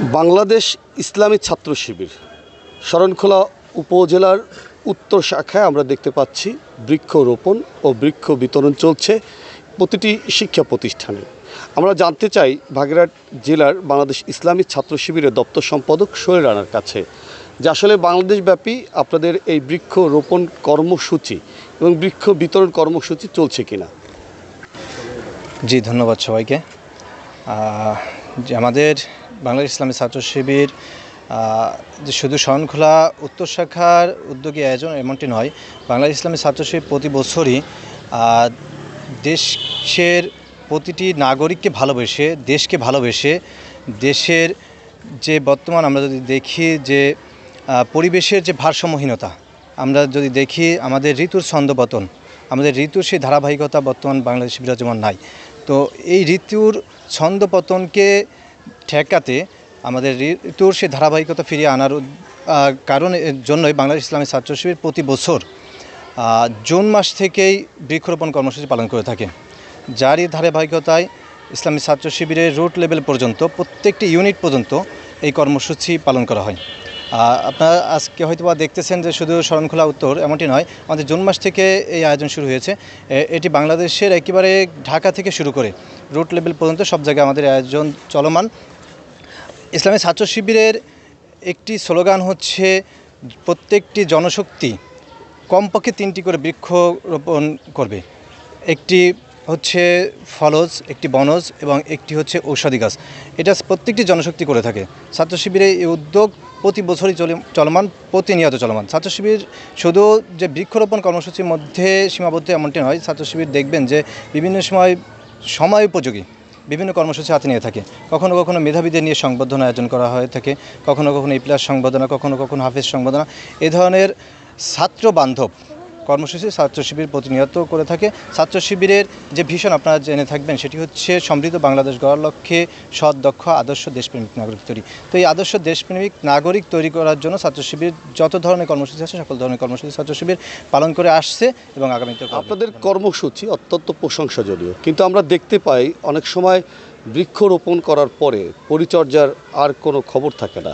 বাংলাদেশ ইসলামী ছাত্র শিবির, শরণখোলা উপজেলার উত্তর শাখায় আমরা দেখতে পাচ্ছি বৃক্ষরোপণ ও বৃক্ষ বিতরণ চলছে প্রতিটি শিক্ষা প্রতিষ্ঠানে। আমরা জানতে চাই বাগেরহাট জেলার বাংলাদেশ ইসলামী ছাত্র শিবিরের দপ্তর সম্পাদক সোহেল রানার কাছে যে আসলে বাংলাদেশব্যাপী আপনাদের এই বৃক্ষ রোপণ কর্মসূচি এবং বৃক্ষ বিতরণ কর্মসূচি চলছে কিনা? জি, ধন্যবাদ সবাইকে। আমাদের বাংলাদেশ ইসলামী ছাত্র শিবির যে শুধু শরণখোলা উত্তর শাখার উদ্যোগী আয়োজন এমনটি নয়, বাংলাদেশ ইসলামী ছাত্র শিবির প্রতি বছরই দেশের প্রতিটি নাগরিককে ভালোবেসে, দেশকে ভালোবেসে, দেশের যে বর্তমান আমরা যদি দেখি যে পরিবেশের যে ভারসাম্যহীনতা, আমরা যদি দেখি আমাদের ঋতুর ছন্দপতন, আমাদের ঋতুর সেই ধারাবাহিকতা বর্তমান বাংলাদেশ বিরাজমান নাই। তো এই ঋতুর ছন্দপতনকে ঠেকাতে আমাদের ঋতুর সেই ধারাবাহিকতা ফিরিয়ে আনার আহ, জন্যই বাংলাদেশ ইসলামী ছাত্র শিবির প্রতি বছর জুন মাস থেকেই বৃক্ষরোপণ কর্মসূচি পালন করে থাকে। যারই ধারাবাহিকতায় ইসলামী ছাত্র শিবিরের রুট লেভেল পর্যন্ত প্রত্যেকটি ইউনিট পর্যন্ত এই কর্মসূচি পালন করা হয়। আপনারা আজকে হয়তো বা দেখতেছেন যে শুধু শরণখোলা উত্তর এমনটি নয় আমাদের জুন মাস থেকে এই আয়োজন শুরু হয়েছে। এটি বাংলাদেশের একেবারে ঢাকা থেকে শুরু করে রুট লেভেল পর্যন্ত সব জায়গায় আমাদের আয়োজন চলমান। ইসলামী ছাত্র শিবিরের একটি স্লোগান হচ্ছে, প্রত্যেকটি জনশক্তি কমপক্ষে তিনটি করে বৃক্ষ রোপণ করবে। একটি হচ্ছে ফলজ, একটি বনজ এবং একটি হচ্ছে ঔষধি গাছ। এটা প্রত্যেকটি জনশক্তি করে থাকে। ছাত্র শিবিরের এই উদ্যোগ প্রতি বছরই চলে, চলমান, প্রতিনিয়ত চলমান। ছাত্র শিবির শুধু যে বৃক্ষরোপণ কর্মসূচির মধ্যে সীমাবদ্ধ এমনটি নয়। ছাত্র শিবির দেখবেন যে বিভিন্ন সময় সময় উপযোগী। বিভিন্ন কর্মসূচি হাতে নিয়ে থাকে। কখনো কখনো মেধাবীদের নিয়ে সংবর্ধনা আয়োজন করা হয়ে থাকে, কখনো কখনো ইপ্লাস সংবর্ধনা, কখনো কখনো হাফেজ সংবর্ধনা। এ ধরনের ছাত্র বান্ধব কর্মসূচি ছাত্র শিবির প্রতিনিয়ত করে থাকে। ছাত্র শিবিরের যে ভীষণ আপনারা জেনে থাকবেন সেটি হচ্ছে সমৃদ্ধ বাংলাদেশ গড়ার লক্ষ্যে সৎ দক্ষ আদর্শ দেশপ্রেমিক নাগরিক তৈরি। তো এই আদর্শ দেশপ্রেমিক নাগরিক তৈরি করার জন্য ছাত্র শিবির যত ধরনের কর্মসূচি আছে সকল ধরনের কর্মসূচি ছাত্র শিবির পালন করে আসছে এবং আগামীতে। আপনাদের কর্মসূচি অত্যন্ত প্রশংসাজনীয় কিন্তু আমরা দেখতে পাই অনেক সময় বৃক্ষরোপণ করার পরে পরিচর্যার আর কোনো খবর থাকে না।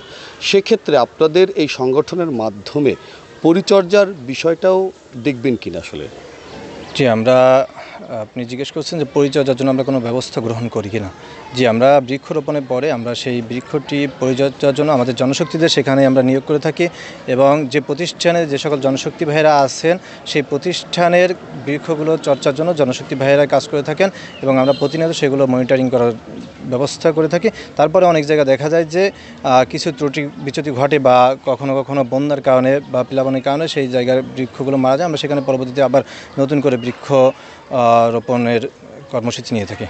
সেক্ষেত্রে আপনাদের এই সংগঠনের মাধ্যমে পরিচর্যার বিষয়টাও দেখবেন কিনা আসলে? যে আমরা আপনি জিজ্ঞেস করছেন যে পরিচর্যার জন্য আমরা কোনো ব্যবস্থা গ্রহণ করি কিনা। জি, আমরা বৃক্ষরোপণের পরে আমরা সেই বৃক্ষটি পরিচর্যার জন্য আমাদের জনশক্তিদের সেখানে আমরা নিয়োগ করে থাকি এবং যে প্রতিষ্ঠানে যে সকল জনশক্তি ভাইয়েরা আছেন, সেই প্রতিষ্ঠানের বৃক্ষগুলো চর্চার জন্য জনশক্তি ভাইয়েরা কাজ করে থাকেন এবং আমরা প্রতিনিয়ত সেগুলো মনিটরিং করার ব্যবস্থা করে থাকি। তারপরে অনেক জায়গায় দেখা যায় যে কিছু ত্রুটি বিচ্যুতি ঘটে বা কখনো কখনো বন্যার কারণে বা প্লাবনের কারণে সেই জায়গার বৃক্ষগুলো মারা যায়। আমরা সেখানে পরবর্তীতে আবার নতুন করে বৃক্ষ রোপণের কর্মসূচি নিয়ে থাকি।